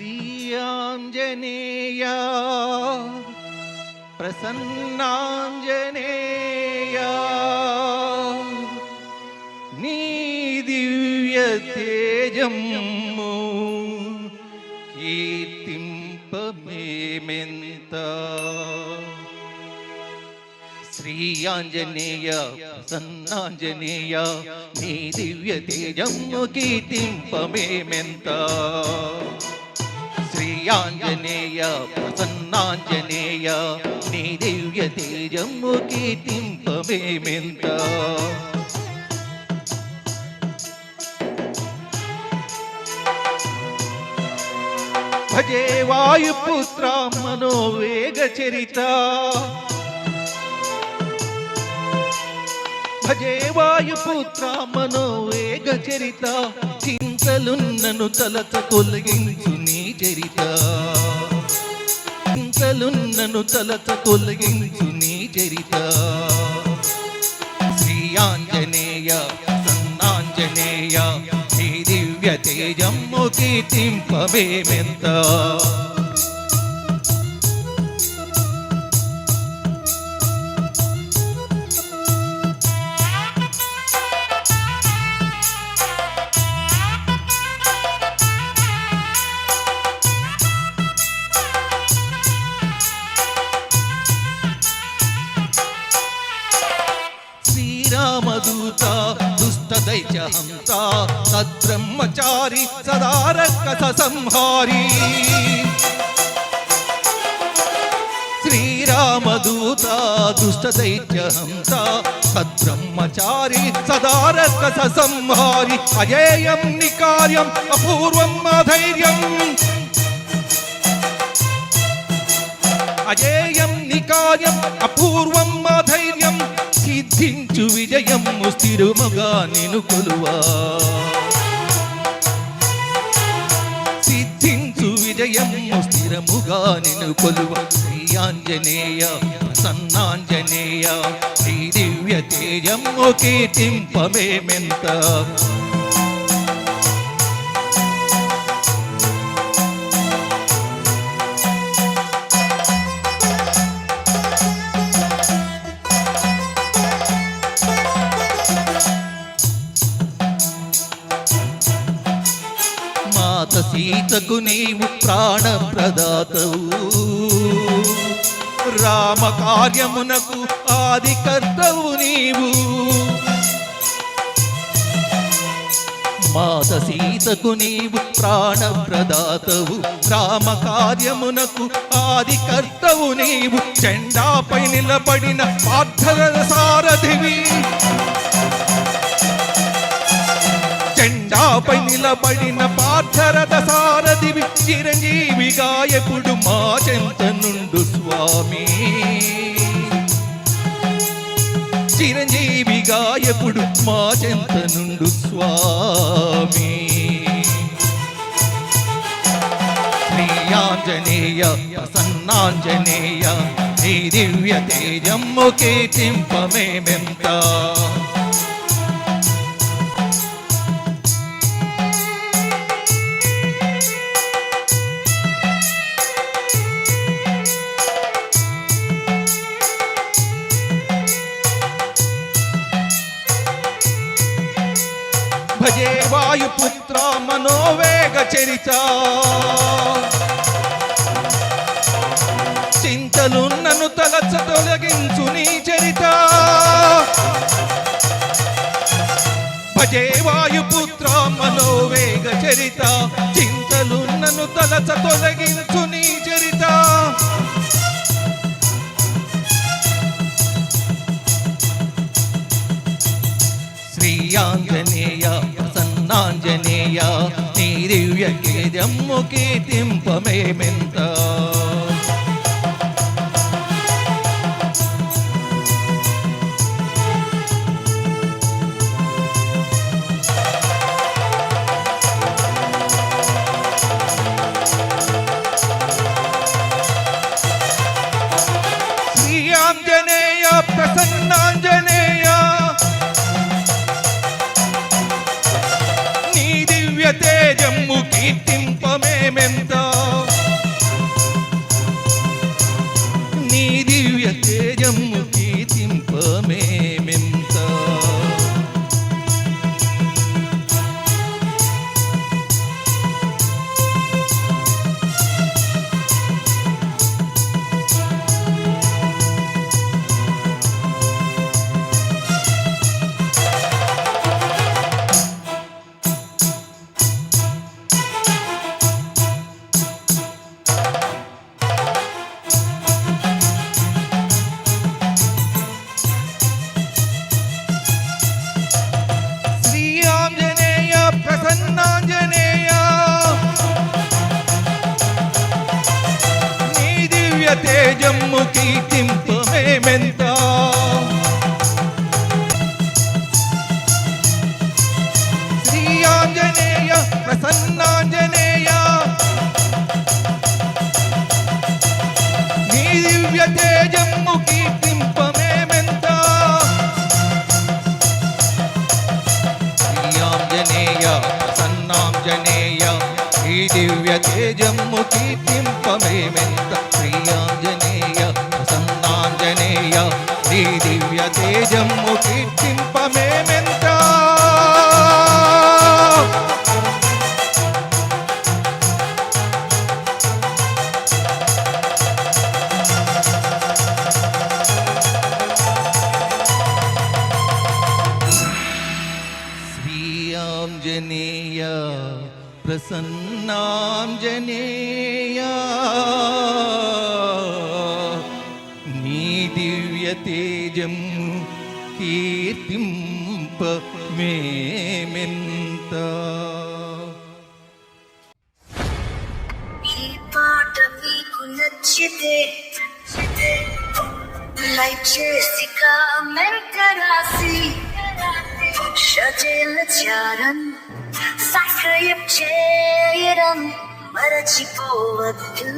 శ్రీయాంజనేయ ప్రసన్నాంజనేయ నీ దివ్య తేజము కీర్తింపమేమెంత శ్రీ ఆంజనేయ ప్రసన్నాంజనేయ నీ దివ్య తేజము కీర్తింపమేమెంత శ్రీ ఆంజనేయ ప్రసన్నాంజనేయ నీ దివ్య తేజము కీర్తింపమేమెంత భజే వాయుపుత్ర మనోవేగ చరిత. భజే వాయుపుత్ర మనోవేగ చరిత. చింతలున్నను తలత తొలగించు చరిత. చింతలున్నను తలత తొలగించు నీ చరిత. శ్రీ ఆంజనేయ సన్నాంజనేయ శ్రీ దివ్య తేజమ్ము కీర్తింపవేమెంత రామదూత దుష్ట దైత్య సద్బ్రహ్మచారి సదారకస సంహారి శ్రీరామదూత దుష్ట దైత్య సద్బ్రహ్మచారి సదారకస సంహారి అజేయం నికార్యం అపూర్వం అధైర్యం అజేయం నికార్యం అపూర్వం అధైర్యం సిద్ధించు విజయము స్థిరముగా నిను కొలువా. సిద్ధించు విజయం స్థిరముగా నిను కొలువా. శ్రీ ఆంజనేయ సన్నాంజనేయ శ్రీ దివ్య తేజము కీర్తింపమేమెంత సీతకు నీవు ప్రాణప్రదాతవు రామ కార్యమునకు ఆది కర్తవు నీవు. మాత సీతకు నీవు ప్రాణప్రదాతవు రామ కార్యమునకు ఆది కర్తవు నీవు. చెండాపై నిలబడిన పార్థర సారథివి. చెండాపై నిలబడిన పార్థరథ సారథివి చిరంజీవి గాయకుడు మా చెంత నుండు స్వామి. చిరంజీవి గాయకుడు మా చెంత నుండు స్వామి. శ్రీ ఆంజనేయ ప్రసన్నాంజనేయ నీ దివ్య తేజమ్ము కీర్తింపమేమెంత మనోవేగ చరిత. చింతలు నన్ను తలచ తొలగించు నీ చరిత. భజే వాయుపుత్ర మనోవేగ చరిత. చింతలు నన్ను తలచ తొలగించు కేజమ్ము కీర్తింపమేమెంత దివ్య తేజమ్ము కీర్తింపమేమెంత శ్రీ ఆంజనేయ ప్రసన్నాంజనేయ నీ దివ్య తేజమ్ము కీర్తింపమేమెంత శ్రీయాంజనేయ ప్రసన్నాంజనేయ ఈ దివ్య తేజమ్ము కీర్తింపమేమెంత శ్రీయాంజనేయ ప్రసన్నాంజనేయ ఈ దివ్య తేజమ్ము కీర్తింపమేమెంత శ్రీయాంజనేయ ప్రసన్నాంజనేయ దివ్య తేజం కీర్తింప మేమెంత. ఈ పాట మీకు నచ్చితే లైక్ చేసి కామెంట్ రాసి. షజేల చారం సబ్స్క్రైబ్ చేయడం మరచిపోవద్దు.